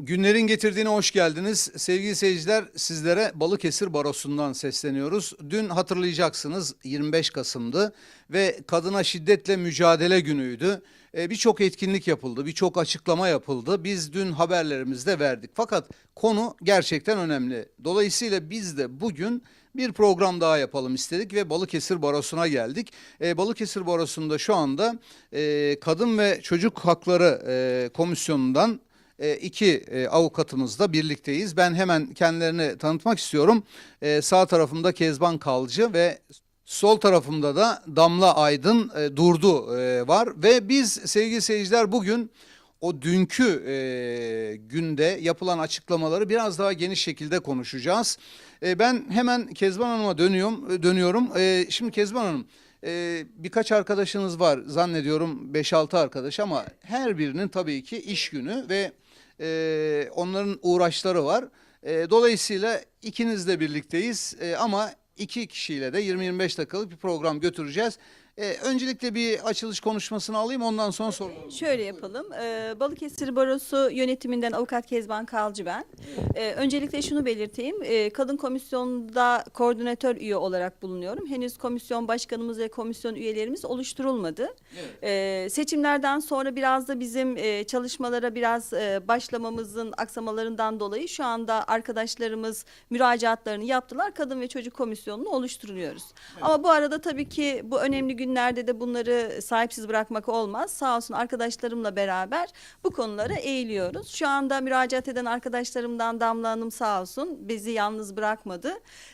Günlerin getirdiğine hoş geldiniz. Sevgili seyirciler sizlere Balıkesir Barosu'ndan sesleniyoruz. Dün hatırlayacaksınız 25 Kasım'dı ve kadına şiddetle mücadele günüydü. Ee, birçok etkinlik yapıldı, birçok açıklama yapıldı. Biz dün haberlerimizde verdik. Fakat konu gerçekten önemli. Dolayısıyla biz de bugün bir program daha yapalım istedik ve Balıkesir Barosu'na geldik. Ee, Balıkesir Barosu'nda şu anda e, Kadın ve Çocuk Hakları e, Komisyonu'ndan e, iki e, avukatımızla birlikteyiz. Ben hemen kendilerini tanıtmak istiyorum. E, sağ tarafımda Kezban Kalcı ve sol tarafımda da Damla Aydın e, Durdu e, var. Ve biz sevgili seyirciler bugün o dünkü e, günde yapılan açıklamaları biraz daha geniş şekilde konuşacağız. E, ben hemen Kezban Hanım'a dönüyorum. dönüyorum. E, şimdi Kezban Hanım e, birkaç arkadaşınız var zannediyorum 5-6 arkadaş ama her birinin tabii ki iş günü ve e, onların uğraşları var. E, dolayısıyla ikinizle birlikteyiz e, ama iki kişiyle de 20-25 dakikalık bir program götüreceğiz. E, öncelikle bir açılış konuşmasını alayım ondan sonra sorularım. Şöyle yapalım. Ee, Balıkesir Barosu yönetiminden avukat Kezban Kalcı ben. Ee, öncelikle şunu belirteyim. Ee, kadın komisyonunda koordinatör üye olarak bulunuyorum. Henüz komisyon başkanımız ve komisyon üyelerimiz oluşturulmadı. Ee, seçimlerden sonra biraz da bizim e, çalışmalara biraz e, başlamamızın aksamalarından dolayı şu anda arkadaşlarımız müracaatlarını yaptılar. Kadın ve Çocuk Komisyonu'nu oluşturuyoruz. Ama bu arada tabii ki bu önemli günlerde de bunları sahipsiz bırakmak olmaz. Sağ olsun arkadaşlarımla beraber bu konulara eğiliyoruz. Şu anda müracaat eden arkadaşlarımdan Damla Hanım sağ olsun bizi yalnız bırakmadı.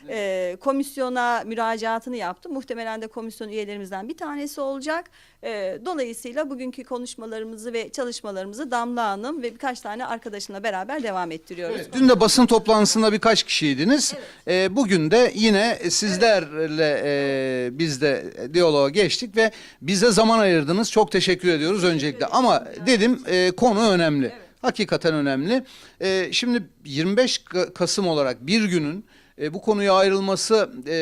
Ee, komisyona müracaatını yaptı. Muhtemelen de komisyon üyelerimizden bir tanesi olacak. Ee, dolayısıyla bugünkü konuşmalarımızı ve çalışmalarımızı Damla Hanım ve birkaç tane arkadaşımla beraber devam ettiriyoruz. Evet, dün de basın toplantısında birkaç kişiydiniz. E, bugün de yine sizlerle e, biz de diyaloğa geçtik ve bize zaman ayırdınız. Çok teşekkür ediyoruz öncelikle. Ama dedim e, konu önemli. Hakikaten önemli. E, şimdi 25 Ka- Kasım olarak bir günün e, bu konuya ayrılması e,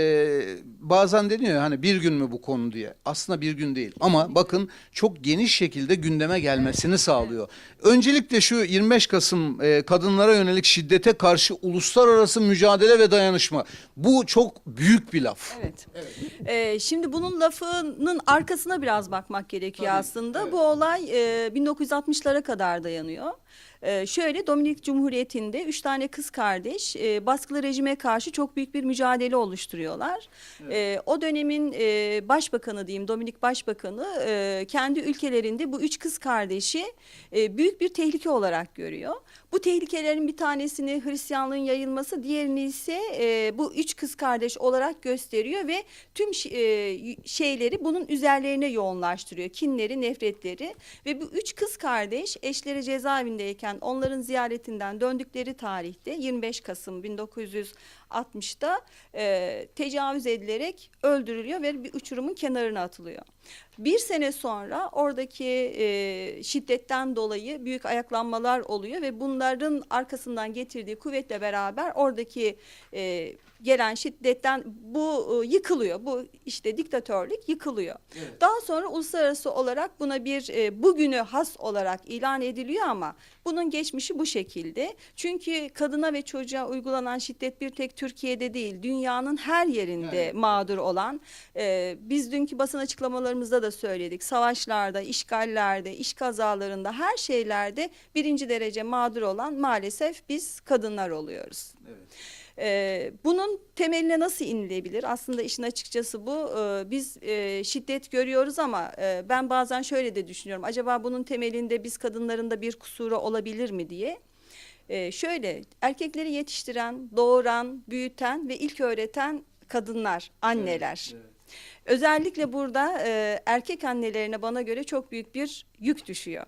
bazen deniyor ya hani bir gün mü bu konu diye. Aslında bir gün değil ama bakın çok geniş şekilde gündeme gelmesini sağlıyor. Öncelikle şu 25 Kasım e, kadınlara yönelik şiddete karşı uluslararası mücadele ve dayanışma. Bu çok büyük bir laf. Evet. Ee, şimdi bunun lafının arkasına biraz bakmak gerekiyor Tabii, aslında. evet. Bu olay e, 1960'lara kadar dayanıyor. Ee, şöyle Dominik Cumhuriyeti'nde üç tane kız kardeş e, baskılı rejime karşı çok büyük bir mücadele oluşturuyorlar. Ee, o dönemin e, başbakanı diyeyim Dominik Başbakanı e, kendi ülkelerinde bu üç kız kardeşi e, büyük bir tehlike olarak görüyor. Bu tehlikelerin bir tanesini Hristiyanlığın yayılması, diğerini ise e, bu üç kız kardeş olarak gösteriyor ve tüm e, şeyleri bunun üzerlerine yoğunlaştırıyor. Kinleri, nefretleri ve bu üç kız kardeş eşleri cezaevindeyken onların ziyaretinden döndükleri tarihte 25 Kasım 1960'da e, tecavüz edilerek öldürülüyor ve bir uçurumun kenarına atılıyor. Bir sene sonra oradaki e, şiddetten dolayı büyük ayaklanmalar oluyor ve bunların arkasından getirdiği kuvvetle beraber oradaki e, gelen şiddetten bu e, yıkılıyor. Bu işte diktatörlük yıkılıyor. Daha sonra uluslararası olarak buna bir e, bugünü has olarak ilan ediliyor ama bunun geçmişi bu şekilde. Çünkü kadına ve çocuğa uygulanan şiddet bir tek Türkiye'de değil, dünyanın her yerinde Yani. mağdur olan. e, biz dünkü basın açıklamalarımızda da söyledik. Savaşlarda, işgallerde, iş kazalarında, her şeylerde birinci derece mağdur olan maalesef biz kadınlar oluyoruz. Ee, bunun temeline nasıl inilebilir? Aslında işin açıkçası bu. Ee, biz e, şiddet görüyoruz ama e, ben bazen şöyle de düşünüyorum. Acaba bunun temelinde biz kadınların da bir kusuru olabilir mi diye. Ee, şöyle erkekleri yetiştiren, doğuran, büyüten ve ilk öğreten kadınlar, anneler. Özellikle burada e, erkek annelerine bana göre çok büyük bir yük düşüyor.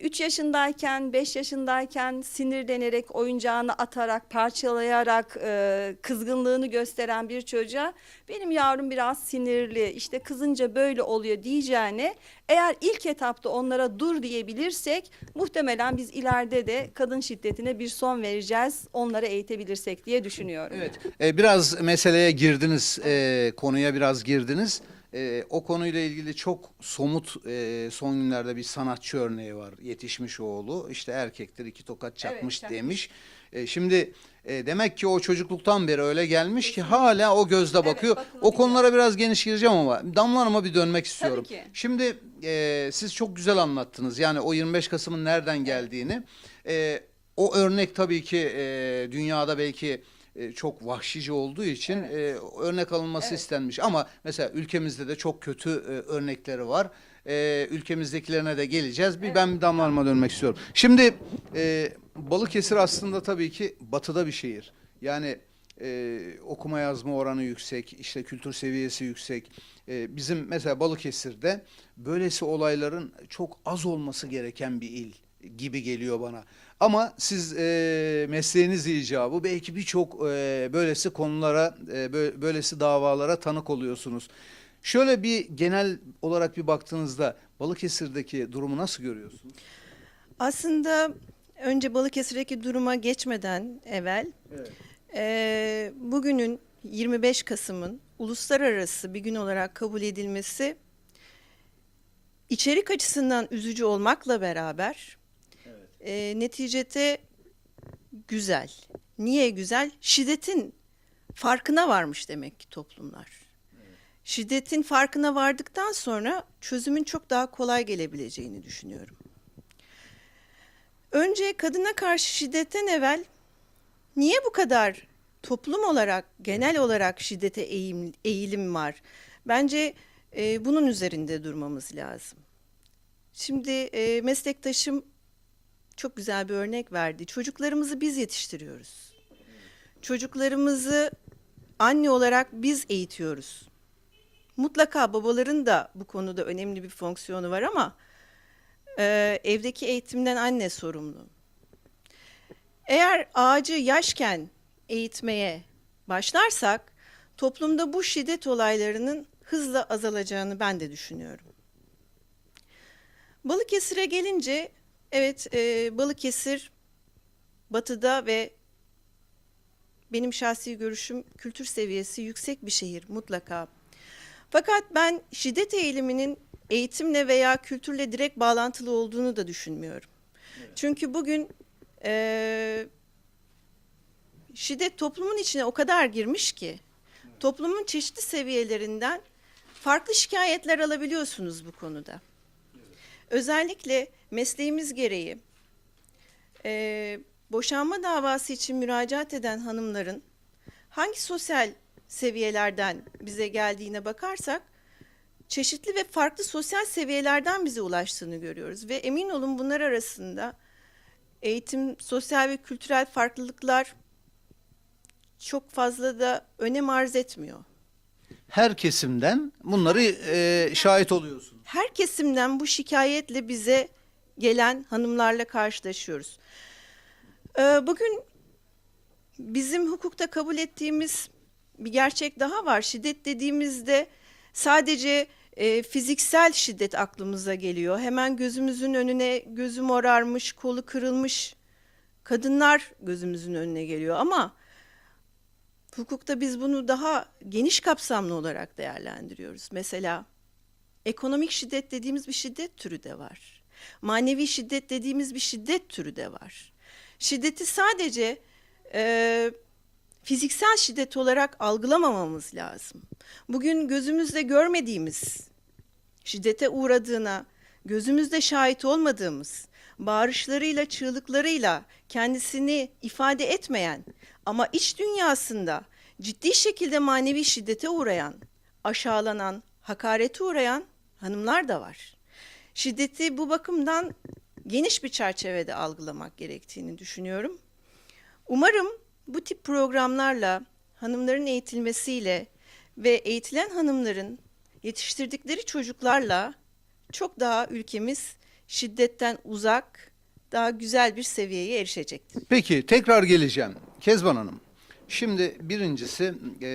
3 yaşındayken, 5 yaşındayken sinirlenerek, oyuncağını atarak, parçalayarak e, kızgınlığını gösteren bir çocuğa benim yavrum biraz sinirli, işte kızınca böyle oluyor diyeceğine eğer ilk etapta onlara dur diyebilirsek muhtemelen biz ileride de kadın şiddetine bir son vereceğiz onları eğitebilirsek diye düşünüyorum. Evet, e, biraz meseleye girdiniz, e, konuya biraz girdiniz. E, o konuyla ilgili çok somut e, son günlerde bir sanatçı örneği var. Yetişmiş oğlu işte erkektir iki tokat çakmış çakmış. demiş. E, şimdi e, demek ki o çocukluktan beri öyle gelmiş ki hala o gözle Evet, bakıyor. o konulara biraz geniş gireceğim ama Damla Hanım'a bir dönmek istiyorum. ki. Şimdi e, siz çok güzel anlattınız. Yani o 25 Kasım'ın nereden geldiğini. E, o örnek tabii ki e, dünyada belki e, çok vahşice olduğu için e, örnek alınması Evet. istenmiş. Ama mesela ülkemizde de çok kötü e, örnekleri var. E, ülkemizdekilerine de geleceğiz. Bir ben bir Damla Hanım'a dönmek istiyorum. Şimdi e, Balıkesir aslında tabii ki batıda bir şehir. Yani e, okuma yazma oranı yüksek, işte kültür seviyesi yüksek. E, bizim mesela Balıkesir'de böylesi olayların çok az olması gereken bir il gibi geliyor bana. Ama siz e, mesleğiniz icabı belki birçok e, böylesi konulara, e, bö- böylesi davalara tanık oluyorsunuz. Şöyle bir genel olarak bir baktığınızda Balıkesir'deki durumu nasıl görüyorsunuz? Aslında önce Balıkesir'deki duruma geçmeden evvel Evet. eee, bugünün 25 Kasım'ın uluslararası bir gün olarak kabul edilmesi içerik açısından üzücü olmakla beraber Eee, neticede güzel. Niye güzel? Şiddetin farkına varmış demek ki toplumlar. Şiddetin farkına vardıktan sonra çözümün çok daha kolay gelebileceğini düşünüyorum. Önce kadına karşı şiddetten evvel niye bu kadar toplum olarak genel olarak şiddete eğim, eğilim var? Bence e, bunun üzerinde durmamız lazım. Şimdi e, meslektaşım çok güzel bir örnek verdi. Çocuklarımızı biz yetiştiriyoruz. Çocuklarımızı anne olarak biz eğitiyoruz. Mutlaka babaların da bu konuda önemli bir fonksiyonu var ama e, evdeki eğitimden anne sorumlu. Eğer ağacı yaşken eğitmeye başlarsak toplumda bu şiddet olaylarının hızla azalacağını ben de düşünüyorum. Balıkesir'e gelince evet e, Balıkesir batıda ve benim şahsi görüşüm kültür seviyesi yüksek bir şehir mutlaka. Fakat ben şiddet eğiliminin eğitimle veya kültürle direkt bağlantılı olduğunu da düşünmüyorum. Çünkü bugün eee, şiddet toplumun içine o kadar girmiş ki toplumun çeşitli seviyelerinden farklı şikayetler alabiliyorsunuz bu konuda. Özellikle mesleğimiz gereği eee, boşanma davası için müracaat eden hanımların hangi sosyal seviyelerden bize geldiğine bakarsak çeşitli ve farklı sosyal seviyelerden bize ulaştığını görüyoruz ve emin olun bunlar arasında eğitim, sosyal ve kültürel farklılıklar çok fazla da önem arz etmiyor. Her kesimden bunları e, şahit oluyorsunuz. Her kesimden bu şikayetle bize gelen hanımlarla karşılaşıyoruz. Ee, Bugün bizim hukukta kabul ettiğimiz bir gerçek daha var. Şiddet dediğimizde sadece e, fiziksel şiddet aklımıza geliyor. Hemen gözümüzün önüne gözü morarmış, kolu kırılmış kadınlar gözümüzün önüne geliyor. Ama hukukta biz bunu daha geniş kapsamlı olarak değerlendiriyoruz. Mesela ekonomik şiddet dediğimiz bir şiddet türü de var. Manevi şiddet dediğimiz bir şiddet türü de var. Şiddeti sadece e, fiziksel şiddet olarak algılamamamız lazım. Bugün gözümüzle görmediğimiz, şiddete uğradığına gözümüzde şahit olmadığımız, bağırışlarıyla, çığlıklarıyla kendisini ifade etmeyen ama iç dünyasında ciddi şekilde manevi şiddete uğrayan, aşağılanan, hakarete uğrayan hanımlar da var. Şiddeti bu bakımdan geniş bir çerçevede algılamak gerektiğini düşünüyorum. Umarım bu tip programlarla hanımların eğitilmesiyle ve eğitilen hanımların yetiştirdikleri çocuklarla çok daha ülkemiz şiddetten uzak, daha güzel bir seviyeye erişecektir. Peki tekrar geleceğim. Kezban Hanım. Şimdi birincisi e,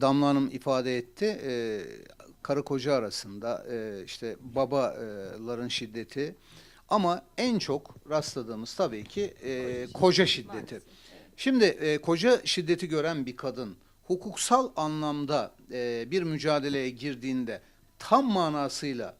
Damla Hanım ifade etti. E, karı koca arasında e, işte babaların şiddeti ama en çok rastladığımız tabii ki e, koca şiddeti. Şimdi e, koca şiddeti gören bir kadın hukuksal anlamda e, bir mücadeleye girdiğinde tam manasıyla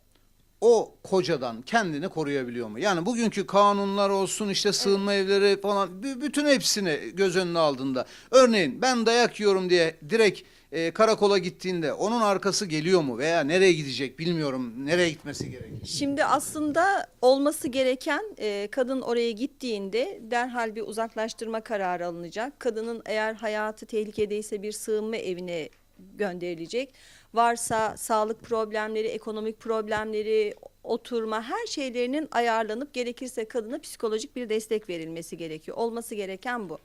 o kocadan kendini koruyabiliyor mu? Yani bugünkü kanunlar olsun işte sığınma evleri falan bü- bütün hepsini göz önüne aldığında örneğin ben dayak yiyorum diye direkt e, karakola gittiğinde onun arkası geliyor mu veya nereye gidecek bilmiyorum nereye gitmesi gerekiyor. Şimdi aslında olması gereken e, kadın oraya gittiğinde derhal bir uzaklaştırma kararı alınacak. Kadının eğer hayatı tehlikedeyse bir sığınma evine gönderilecek. Varsa sağlık problemleri, ekonomik problemleri, oturma her şeylerinin ayarlanıp gerekirse kadına psikolojik bir destek verilmesi gerekiyor. Olması gereken bu.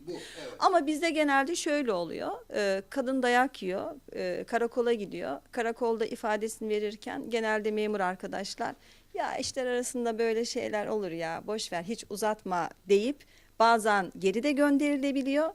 Ama bizde genelde şöyle oluyor. Ee, kadın dayak yiyor, e, karakola gidiyor. Karakolda ifadesini verirken genelde memur arkadaşlar ya işler arasında böyle şeyler olur ya boş ver hiç uzatma deyip bazen geri de gönderilebiliyor.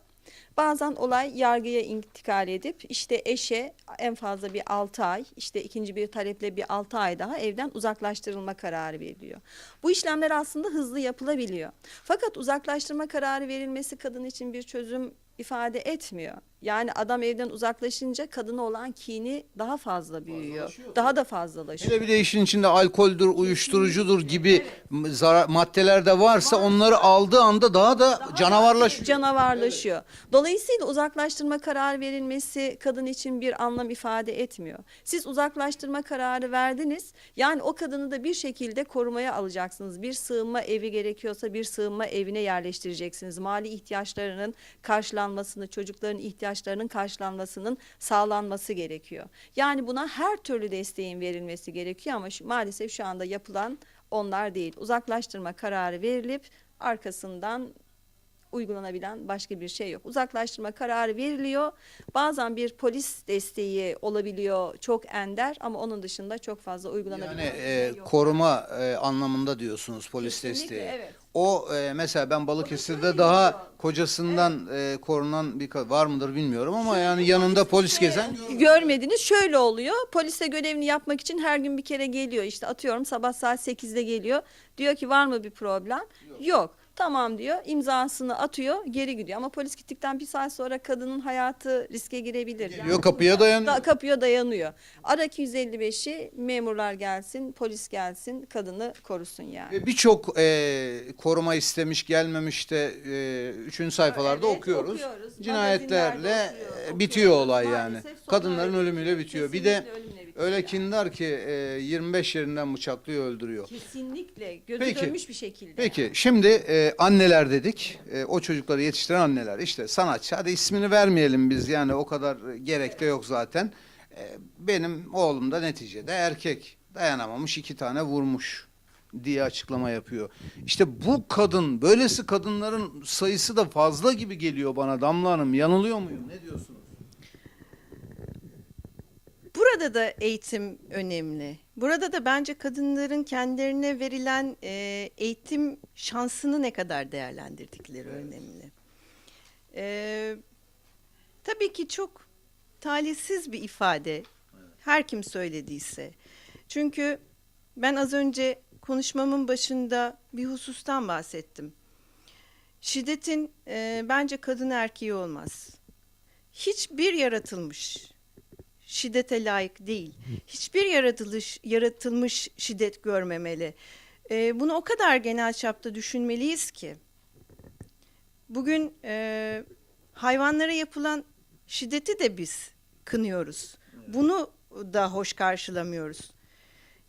Bazen olay yargıya intikal edip işte eşe en fazla bir 6 ay işte ikinci bir taleple bir 6 ay daha evden uzaklaştırılma kararı veriliyor. Bu işlemler aslında hızlı yapılabiliyor. Fakat uzaklaştırma kararı verilmesi kadın için bir çözüm ifade etmiyor. Yani adam evden uzaklaşınca kadına olan kini daha fazla büyüyor. Daha da fazlalaşıyor. Hele bir de işin içinde alkoldür, uyuşturucudur gibi zarar, maddeler de varsa onları aldığı anda daha da canavarlaşıyor. Canavarlaşıyor. Dolayısıyla uzaklaştırma kararı verilmesi kadın için bir anlam ifade etmiyor. Siz uzaklaştırma kararı verdiniz. Yani o kadını da bir şekilde korumaya alacaksınız. Bir sığınma evi gerekiyorsa bir sığınma evine yerleştireceksiniz. Mali ihtiyaçlarının karşılanmasını, çocukların ihtiyaçlarının karşılanmasının sağlanması gerekiyor. Yani buna her türlü desteğin verilmesi gerekiyor ama şu, maalesef şu anda yapılan onlar değil. Uzaklaştırma kararı verilip arkasından uygulanabilen başka bir şey yok. Uzaklaştırma kararı veriliyor. Bazen bir polis desteği olabiliyor çok ender ama onun dışında çok fazla uygulanabilen Yani bir e, şey yok. koruma e, anlamında diyorsunuz polis Kesinlikle, desteği. evet. O e, mesela ben Balıkesir'de daha kocasından e, korunan bir var mıdır bilmiyorum ama yani yanında polis gezen Görmediniz şöyle oluyor. Polise görevini yapmak için her gün bir kere geliyor. İşte atıyorum sabah saat 8'de geliyor. Diyor ki var mı bir problem? Yok. Tamam diyor. imzasını atıyor, geri gidiyor. Ama polis gittikten bir saat sonra kadının hayatı riske girebilir. Geliyor, kapıya dayanıyor. Da, kapıya dayanıyor. Ara 255'i memurlar gelsin, polis gelsin, kadını korusun yani. Ve Birçok e, koruma istemiş gelmemiş de e, üçüncü sayfalarda Evet, okuyoruz. okuyoruz. Cinayetlerle Magazinlerde e, bitiyor okuyoruz. olay yani. Maalesef sonu Kadınların ölümüyle bitiyor. bitiyor. Bir de Kesinlikle ölümle öyle yani. kindar ki e, 25 yerinden bıçaklıyor öldürüyor. Kesinlikle gözü Peki. dönmüş bir şekilde. Peki şimdi e, anneler dedik. E, o çocukları yetiştiren anneler. İşte sanatçı. Hadi ismini vermeyelim biz yani o kadar gerek de yok zaten. E, benim oğlum da neticede erkek. Dayanamamış iki tane vurmuş diye açıklama yapıyor. İşte bu kadın, böylesi kadınların sayısı da fazla gibi geliyor bana Damla Hanım. Yanılıyor muyum? Ne diyorsunuz? Burada da eğitim önemli. Burada da bence kadınların kendilerine verilen e, eğitim şansını ne kadar değerlendirdikleri önemli. E, tabii ki çok talihsiz bir ifade. Her kim söylediyse. Çünkü ben az önce konuşmamın başında bir husustan bahsettim. Şiddetin e, bence kadın erkeği olmaz. Hiçbir yaratılmış şiddete layık değil. Hiçbir yaratılış yaratılmış şiddet görmemeli. Ee, bunu o kadar genel çapta düşünmeliyiz ki. Bugün e, hayvanlara yapılan şiddeti de biz kınıyoruz. Bunu da hoş karşılamıyoruz.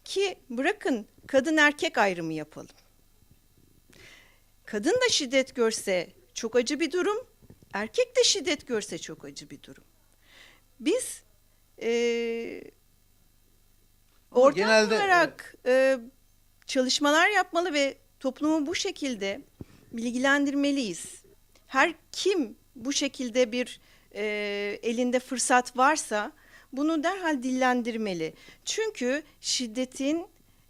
Ki bırakın kadın erkek ayrımı yapalım. Kadın da şiddet görse çok acı bir durum, erkek de şiddet görse çok acı bir durum. Biz e, Ama ortak genelde- olarak e, çalışmalar yapmalı ve toplumu bu şekilde bilgilendirmeliyiz. Her kim bu şekilde bir e, elinde fırsat varsa bunu derhal dillendirmeli. Çünkü şiddetin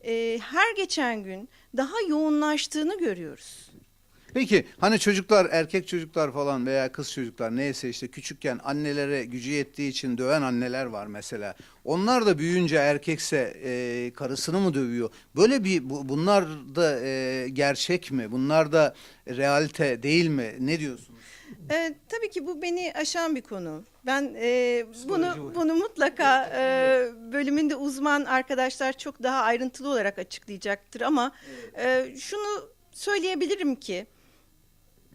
e, her geçen gün daha yoğunlaştığını görüyoruz. Peki hani çocuklar erkek çocuklar falan veya kız çocuklar neyse işte küçükken annelere gücü yettiği için döven anneler var mesela. Onlar da büyüyünce erkekse e, karısını mı dövüyor? Böyle bir bu- bunlar da e, gerçek mi? Bunlar da realite değil mi? Ne diyorsunuz? Ee, tabii ki bu beni aşan bir konu. Ben e, bunu bunu mutlaka e, bölümünde uzman arkadaşlar çok daha ayrıntılı olarak açıklayacaktır ama e, şunu söyleyebilirim ki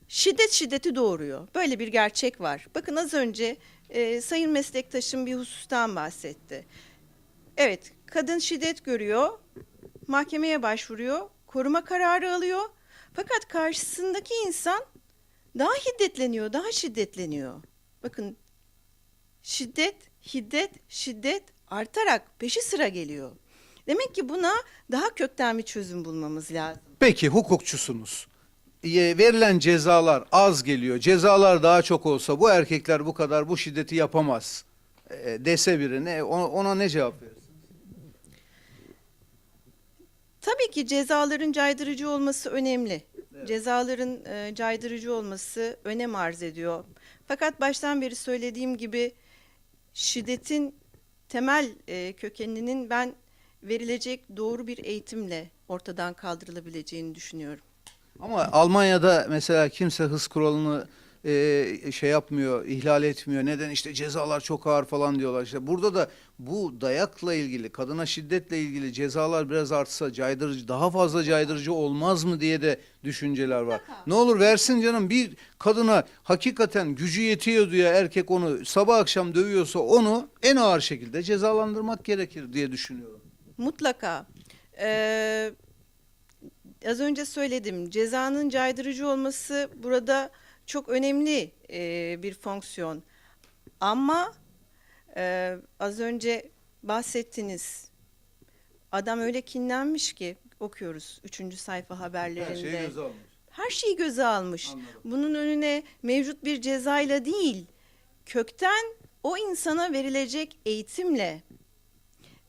şiddet şiddeti doğuruyor. Böyle bir gerçek var. Bakın az önce e, sayın meslektaşım bir husustan bahsetti. Evet, kadın şiddet görüyor, mahkemeye başvuruyor, koruma kararı alıyor. Fakat karşısındaki insan daha şiddetleniyor, daha şiddetleniyor. Bakın şiddet, şiddet, şiddet artarak peşi sıra geliyor. Demek ki buna daha kökten bir çözüm bulmamız lazım. Peki hukukçusunuz. Verilen cezalar az geliyor. Cezalar daha çok olsa bu erkekler bu kadar bu şiddeti yapamaz e, dese birine ona, ona ne cevap verir? Tabii ki cezaların caydırıcı olması önemli. Cezaların e, caydırıcı olması önem arz ediyor. Fakat baştan beri söylediğim gibi şiddetin temel e, kökeninin ben verilecek doğru bir eğitimle ortadan kaldırılabileceğini düşünüyorum. Ama Almanya'da mesela kimse hız kuralını e, şey yapmıyor, ihlal etmiyor. Neden? İşte cezalar çok ağır falan diyorlar. İşte burada da bu dayakla ilgili, kadına şiddetle ilgili cezalar biraz artsa caydırıcı, daha fazla caydırıcı olmaz mı diye de düşünceler var. Ne olur versin canım bir kadına hakikaten gücü yetiyor diye erkek onu sabah akşam dövüyorsa onu en ağır şekilde cezalandırmak gerekir diye düşünüyorum. Mutlaka. Ee, az önce söyledim. Cezanın caydırıcı olması burada çok önemli e, bir fonksiyon. Ama e, az önce bahsettiniz. Adam öyle kinlenmiş ki okuyoruz üçüncü sayfa haberlerinde. almış. Her şeyi göze almış. Anladım. Bunun önüne mevcut bir cezayla değil, kökten o insana verilecek eğitimle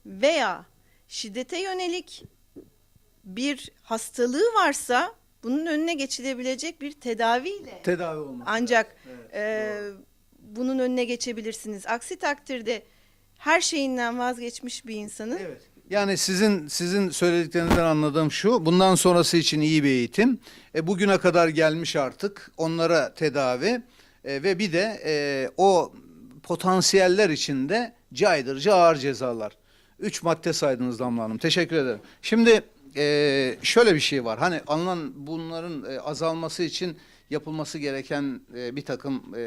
veya şiddete yönelik bir hastalığı varsa bunun önüne geçilebilecek bir tedaviyle Tedavi olması. ancak Evet, e, bunun önüne geçebilirsiniz. Aksi takdirde her şeyinden vazgeçmiş bir insanın Evet. Yani sizin sizin söylediklerinizden anladığım şu. Bundan sonrası için iyi bir eğitim. E, bugüne kadar gelmiş artık. Onlara tedavi e, ve bir de e, o potansiyeller içinde caydırıcı ağır cezalar. Üç madde saydınız Damla Hanım. Teşekkür ederim. Şimdi e, şöyle bir şey var. Hani alınan bunların e, azalması için yapılması gereken e, bir takım e,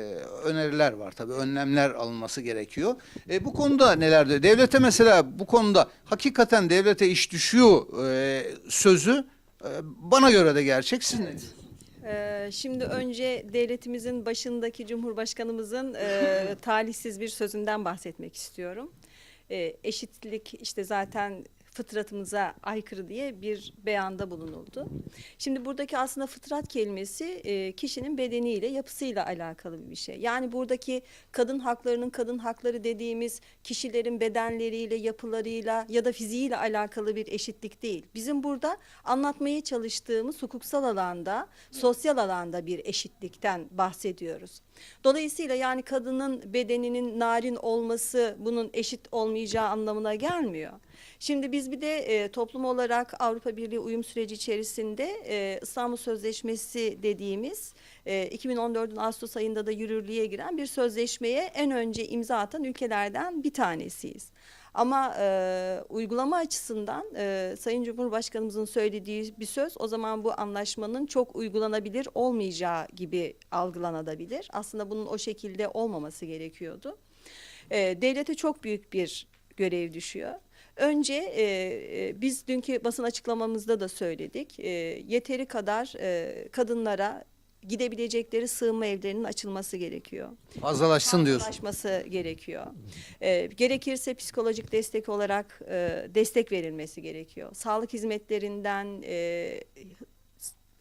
öneriler var tabii önlemler alınması gerekiyor. E, bu konuda neler diyor? Devlete mesela bu konuda hakikaten devlete iş düşüyor e, sözü e, bana göre de gerçek. Siz ne diyorsunuz? Ee, Şimdi önce devletimizin başındaki Cumhurbaşkanımızın e, talihsiz bir sözünden bahsetmek istiyorum. E, eşitlik işte zaten fıtratımıza aykırı diye bir beyanda bulunuldu. Şimdi buradaki aslında fıtrat kelimesi e, kişinin bedeniyle, yapısıyla alakalı bir şey. Yani buradaki kadın haklarının kadın hakları dediğimiz kişilerin bedenleriyle, yapılarıyla ya da fiziğiyle alakalı bir eşitlik değil. Bizim burada anlatmaya çalıştığımız hukuksal alanda, sosyal alanda bir eşitlikten bahsediyoruz. Dolayısıyla yani kadının bedeninin narin olması bunun eşit olmayacağı anlamına gelmiyor. Şimdi biz bir de e, toplum olarak Avrupa Birliği uyum süreci içerisinde e, İstanbul Sözleşmesi dediğimiz e, 2014'ün Ağustos ayında da yürürlüğe giren bir sözleşmeye en önce imza atan ülkelerden bir tanesiyiz. Ama e, uygulama açısından e, Sayın Cumhurbaşkanımızın söylediği bir söz o zaman bu anlaşmanın çok uygulanabilir olmayacağı gibi algılanabilir. Aslında bunun o şekilde olmaması gerekiyordu. E, devlete çok büyük bir görev düşüyor. Önce e, e, biz dünkü basın açıklamamızda da söyledik. E, yeteri kadar e, kadınlara gidebilecekleri sığınma evlerinin açılması gerekiyor. Fazlalaşsın diyorsun. Ulaşması gerekiyor. Ee, gerekirse psikolojik destek olarak e, destek verilmesi gerekiyor. Sağlık hizmetlerinden e,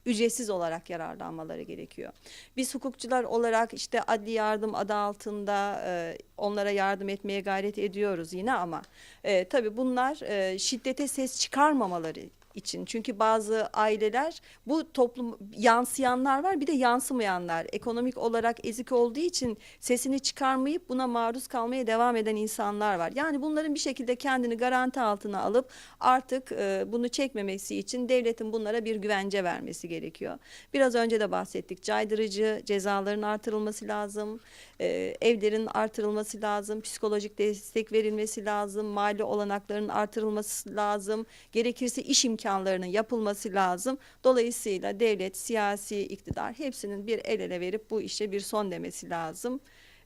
ücretsiz olarak yararlanmaları gerekiyor. Biz hukukçular olarak işte adli yardım adı altında e, onlara yardım etmeye gayret ediyoruz yine ama e, tabii bunlar e, şiddete ses çıkarmamaları için. Çünkü bazı aileler bu toplum yansıyanlar var bir de yansımayanlar. Ekonomik olarak ezik olduğu için sesini çıkarmayıp buna maruz kalmaya devam eden insanlar var. Yani bunların bir şekilde kendini garanti altına alıp artık e, bunu çekmemesi için devletin bunlara bir güvence vermesi gerekiyor. Biraz önce de bahsettik. Caydırıcı cezaların artırılması lazım. E, evlerin artırılması lazım. Psikolojik destek verilmesi lazım. Mali olanakların artırılması lazım. Gerekirse iş imkanlarının yapılması lazım. Dolayısıyla devlet, siyasi iktidar hepsinin bir el ele verip bu işe bir son demesi lazım.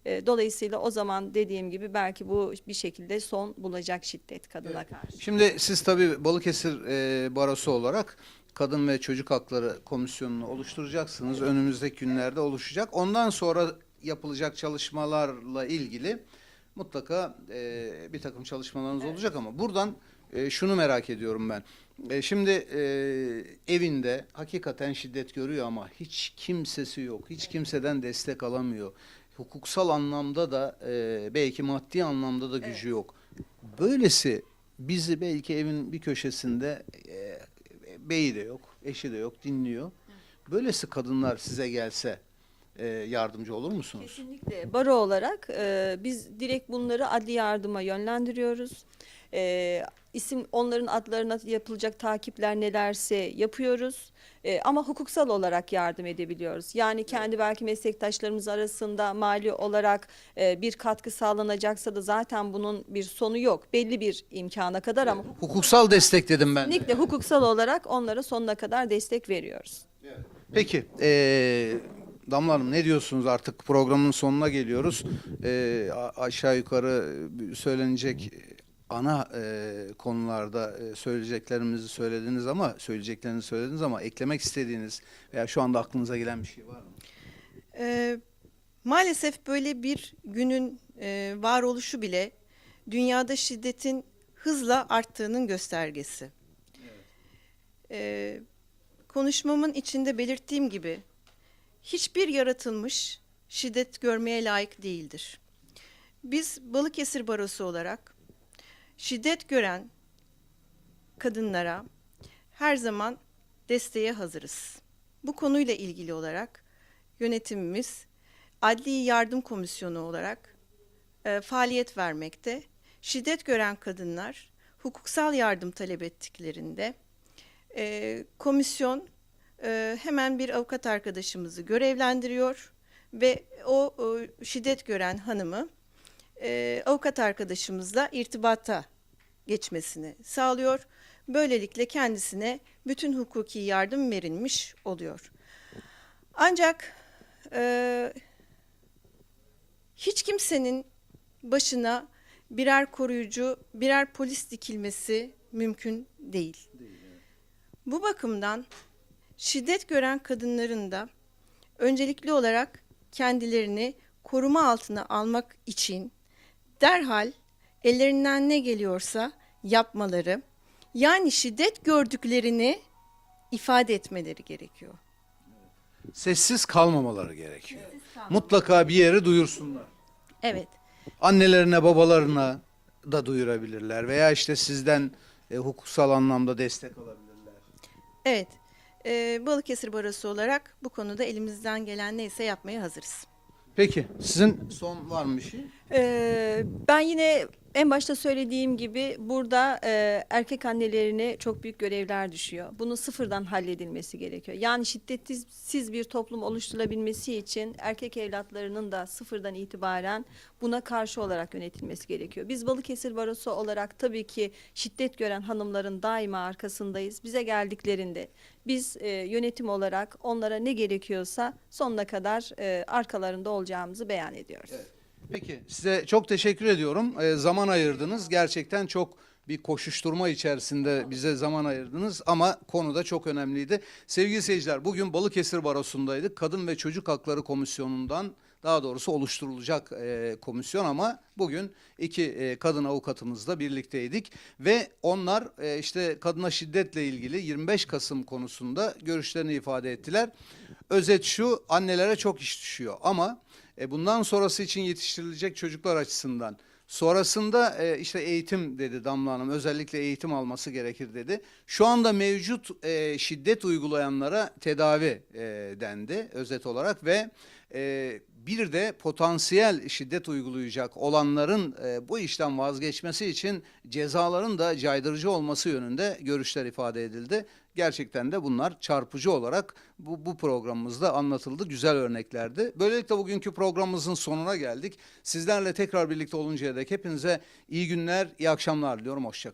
E, Dolayısıyla o zaman dediğim gibi belki bu bir şekilde son bulacak şiddet kadına karşı. Şimdi siz tabii Balıkesir e, Barosu olarak Kadın ve Çocuk Hakları Komisyonu'nu oluşturacaksınız. Önümüzdeki günlerde oluşacak. Ondan sonra yapılacak çalışmalarla ilgili mutlaka e, bir takım çalışmalarınız olacak ama buradan e, şunu merak ediyorum ben. E, şimdi e, evinde hakikaten şiddet görüyor ama hiç kimsesi yok. Hiç kimseden destek alamıyor. Hukuksal anlamda da e, belki maddi anlamda da gücü yok. Böylesi bizi belki evin bir köşesinde e, beyi de yok, eşi de yok, dinliyor. Böylesi kadınlar size gelse e, yardımcı olur musunuz? Kesinlikle. Baro olarak e, biz direkt bunları adli yardıma yönlendiriyoruz. E, isim onların adlarına yapılacak takipler nelerse yapıyoruz. E, ama hukuksal olarak yardım edebiliyoruz. Yani kendi belki meslektaşlarımız arasında mali olarak e, bir katkı sağlanacaksa da zaten bunun bir sonu yok. Belli bir imkana kadar ama Hukuksal destek dedim ben. de. kesinlikle hukuksal olarak onlara sonuna kadar destek veriyoruz. Peki eee Damla Hanım ne diyorsunuz artık programın sonuna geliyoruz. A- aşağı yukarı e, söylenecek ana e, konularda e, söyleyeceklerimizi söylediniz ama söyleyeceklerinizi söylediniz ama eklemek istediğiniz veya şu anda aklınıza gelen bir şey var mı? Ee, maalesef böyle bir günün e, varoluşu bile dünyada şiddetin hızla arttığının göstergesi. Ee, konuşmamın içinde belirttiğim gibi hiçbir yaratılmış şiddet görmeye layık değildir. Biz Balıkesir Barosu olarak şiddet gören kadınlara her zaman desteğe hazırız. Bu konuyla ilgili olarak yönetimimiz Adli Yardım Komisyonu olarak e, faaliyet vermekte. Şiddet gören kadınlar hukuksal yardım talep ettiklerinde e, komisyon e, hemen bir avukat arkadaşımızı görevlendiriyor ve o e, şiddet gören hanımı e, avukat arkadaşımızla irtibata geçmesini sağlıyor. Böylelikle kendisine bütün hukuki yardım verilmiş oluyor. Ancak e, hiç kimsenin başına birer koruyucu, birer polis dikilmesi mümkün değil. Bu bakımdan şiddet gören kadınların da öncelikli olarak kendilerini koruma altına almak için derhal ellerinden ne geliyorsa yapmaları, yani şiddet gördüklerini ifade etmeleri gerekiyor. Sessiz kalmamaları gerekiyor. Mutlaka bir yere duyursunlar. Evet. Annelerine, babalarına da duyurabilirler veya işte sizden e, hukuksal anlamda destek alabilirler. Evet. Ee, Balıkesir Barosu olarak bu konuda elimizden gelen neyse yapmaya hazırız. Peki sizin son var mı bir şey? Ee, ben yine en başta söylediğim gibi burada e, erkek annelerine çok büyük görevler düşüyor. Bunun sıfırdan halledilmesi gerekiyor. Yani şiddetsiz bir toplum oluşturulabilmesi için erkek evlatlarının da sıfırdan itibaren buna karşı olarak yönetilmesi gerekiyor. Biz Balıkesir Barosu olarak tabii ki şiddet gören hanımların daima arkasındayız. Bize geldiklerinde biz e, yönetim olarak onlara ne gerekiyorsa sonuna kadar e, arkalarında olacağımızı beyan ediyoruz. Peki size çok teşekkür ediyorum. Ee, zaman ayırdınız. Gerçekten çok bir koşuşturma içerisinde bize zaman ayırdınız ama konu da çok önemliydi. Sevgili seyirciler bugün Balıkesir Barosu'ndaydık. Kadın ve Çocuk Hakları Komisyonu'ndan daha doğrusu oluşturulacak e, komisyon ama bugün iki e, kadın avukatımızla birlikteydik ve onlar e, işte kadına şiddetle ilgili 25 Kasım konusunda görüşlerini ifade ettiler. Özet şu annelere çok iş düşüyor ama e, bundan sonrası için yetiştirilecek çocuklar açısından Sonrasında e, işte eğitim dedi Damla Hanım. Özellikle eğitim alması gerekir dedi. Şu anda mevcut e, şiddet uygulayanlara tedavi e, dendi özet olarak ve e, bir de potansiyel şiddet uygulayacak olanların e, bu işten vazgeçmesi için cezaların da caydırıcı olması yönünde görüşler ifade edildi. Gerçekten de bunlar çarpıcı olarak bu, bu programımızda anlatıldı. Güzel örneklerdi. Böylelikle bugünkü programımızın sonuna geldik. Sizlerle tekrar birlikte oluncaya dek hepinize iyi günler, iyi akşamlar diliyorum. Hoşçakalın.